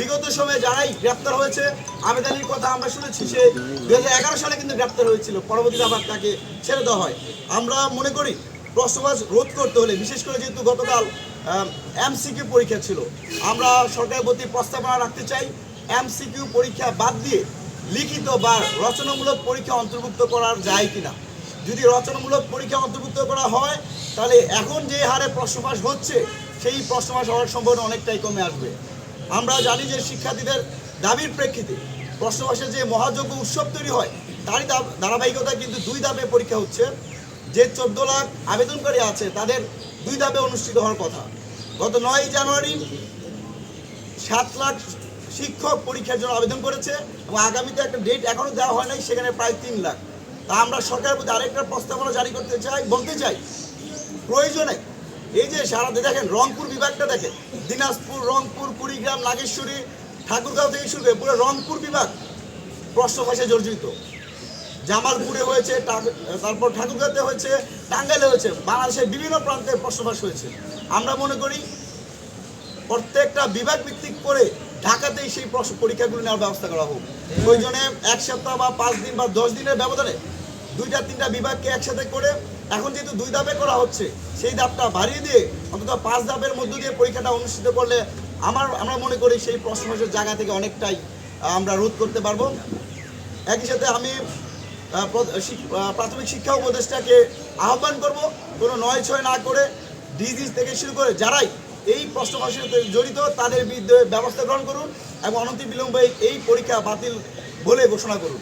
বিগত সময়ে যারাই গ্রেপ্তার হয়েছে আবেদ আলীর কথা আমরা শুনেছি, সে দু হাজার এগারো সালে কিন্তু গ্রেপ্তার হয়েছিল। পরবর্তীতে আবার তাকে ছেড়ে দেওয়া হয়। আমরা মনে করি প্রশ্নবাস রোধ করতে হলে, বিশেষ করে যেহেতু গতকাল এমসিকিউ পরীক্ষা ছিল, আমরা সরকারের প্রতি প্রস্তাবনা রাখতে চাই। এমসিকিউ পরীক্ষা বাদ দিয়ে লিখিত বা রচনামূলক পরীক্ষা অন্তর্ভুক্ত করার যায় কিনা। যদি রচনামূলক পরীক্ষা অন্তর্ভুক্ত করা হয়, তাহলে এখন যে হারে প্রশ্নবাস হচ্ছে, সেই প্রশ্নবাস হওয়ার সম্ভাবনা অনেকটাই কমে আসবে। আমরা জানি যে শিক্ষার্থীদের দাবির প্রেক্ষিতে প্রশ্নবাসে যে মহাযজ্ঞ উৎসব তৈরি হয়, তারই ধারাবাহিকতায় কিন্তু দুই ধাপে পরীক্ষা হচ্ছে। যে চোদ্দ লাখ আবেদনকারী আছে, তাদের দুই ধাপে অনুষ্ঠিত হওয়ার কথা। গত নয় জানুয়ারি সাত লাখ শিক্ষক পরীক্ষার জন্য আবেদন করেছে এবং আগামীতে একটা ডেট এখনও দেওয়া হয় নাই, সেখানে প্রায় তিন লাখ। তা আমরা সরকারের প্রতি আরেকটা প্রস্তাবনা জারি করতে চাই, বলতে চাই, প্রয়োজনে এই যে সারা দেখেন, রংপুর বিভাগটা দেখেন, দিনাজপুর, রংপুর, কুড়িগ্রাম, নাগেশ্বরী, ঠাকুরগাঁও থেকে শুরু করে পুরো রংপুর বিভাগ প্রশ্ন ভাষায় জর্জরিত। জামালপুরে হয়েছে তারপর ঠাকুরগাঁতে হয়েছে, টাঙ্গাইলে হয়েছে, বাংলাদেশের বিভিন্ন প্রান্তে প্রশ্নবাস হয়েছে। আমরা মনে করি প্রত্যেকটা বিভাগ ভিত্তিক করে ঢাকাতেই সেই পরীক্ষাগুলো নেওয়ার ব্যবস্থা করা হোক। ওই প্রয়োজনে এক সপ্তাহ বা পাঁচ দিন বা দশ দিনের ব্যবধানে দুইটা, তিনটা বিভাগকে একসাথে করে এখন যেহেতু দুই ধাপে করা হচ্ছে, সেই ধাপটা বাড়িয়ে দিয়ে অন্তত পাঁচ ধাপের মধ্য দিয়ে পরীক্ষাটা অনুষ্ঠিত করলে আমার, আমরা মনে করি সেই প্রশ্নবাসের জায়গা থেকে অনেকটাই আমরা রোধ করতে পারব। একই সাথে আমি প্রাথমিক শিক্ষা উপদেষ্টাকে আহ্বান করব, কোনো নয় ছয় না করে ডিজিজ থেকে শুরু করে যারাই এই প্রশ্নবাসের সাথে জড়িত, তাদের বিরুদ্ধে ব্যবস্থা গ্রহণ করুন এবং অনতি বিলম্বে এই পরীক্ষা বাতিল বলে ঘোষণা করুন।